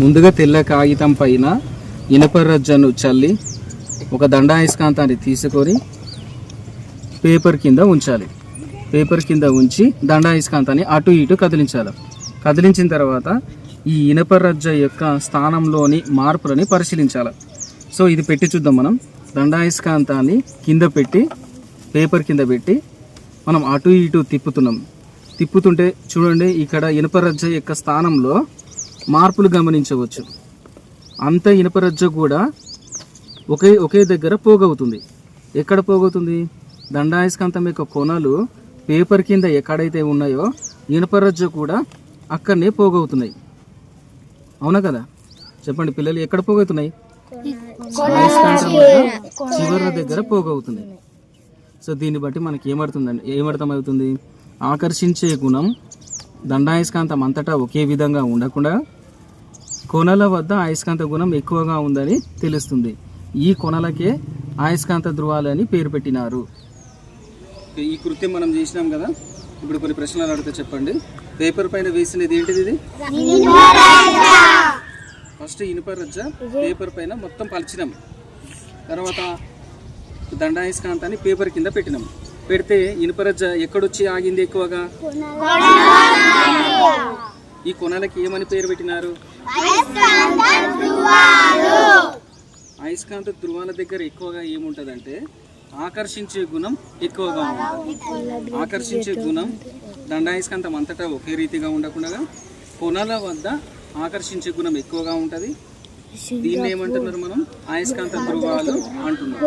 ముందుగా తెల్ల కాగితం పైన ఇనప రజ్జను చల్లి ఒక దండాయస్కాంతాన్ని తీసుకొని పేపర్ కింద ఉంచాలి. పేపర్ కింద ఉంచి దండాయస్కాంతాన్ని అటు ఇటు కదిలించాలి. కదిలించిన తర్వాత ఈ ఇనప రజ్జ యొక్క స్థానంలోని మార్పులని పరిశీలించాలి. సో ఇది పెట్టి చూద్దాం మనం. దండాయస్కాంతాన్ని కింద పెట్టి పేపర్ కింద పెట్టి మనం అటు ఇటు తిప్పుతున్నాం. తిప్పుతుంటే చూడండి ఇక్కడ ఇనుప రజ్జ యొక్క స్థానంలో మార్పులు గమనించవచ్చు. అంత ఇనపరజ్జ కూడా ఒకే ఒకే దగ్గర పోగవుతుంది. ఎక్కడ పోగవుతుంది? దండాయస్కాంతం యొక్క కొనలు పేపర్ కింద ఎక్కడైతే ఉన్నాయో ఇనపరజ్జ కూడా అక్కడనే పోగవుతున్నాయి. అవునా కదా? చెప్పండి పిల్లలు ఎక్కడ పోగవుతున్నాయి? అయస్కాంతం చివరి దగ్గర పోగవుతుంది సో దీన్ని బట్టి మనకి ఏమడుతుందండి ఏమర్థం ఏమర్థమవుతుంది? ఆకర్షించే గుణం దండాయస్కాంతం అంతటా ఒకే విధంగా ఉండకుండా కొనల వద్ద అయస్కాంత గుణం ఎక్కువగా ఉందని తెలుస్తుంది. ఈ కొనలకే అయస్కాంత ధ్రువాలు అని పేరు పెట్టినారు. ఈ కృత్యం మనం చేసినాం కదా ఇప్పుడు కొన్ని ప్రశ్నలు అడిగితే చెప్పండి. పేపర్ పైన వేసినది ఏంటిది ఇది? ఫస్ట్ ఇనుప రజ్జ పేపర్ పైన మొత్తం పలిచినాం. తర్వాత దండాయస్కాంతాన్ని పేపర్ కింద పెట్టినాం. పెడితే ఇనుప రజ్జ ఎక్కడొచ్చి ఆగింది ఎక్కువగా? ఈ కొనలకి ఏమని పేరు పెట్టినారు? అయస్కాంత ధ్రువాల దగ్గర ఎక్కువగా ఏముంటదంటే ఆకర్షించే గుణం ఎక్కువగా ఉంటుంది. ఆకర్షించే గుణం దండాయస్కాంతం అంతటా ఒకే రీతిగా ఉండకుండా కొనల వద్ద ఆకర్షించే గుణం ఎక్కువగా ఉంటుంది. దీన్ని ఏమంటున్నారు మనం? అయస్కాంత ధ్రువాలు అంటున్నాం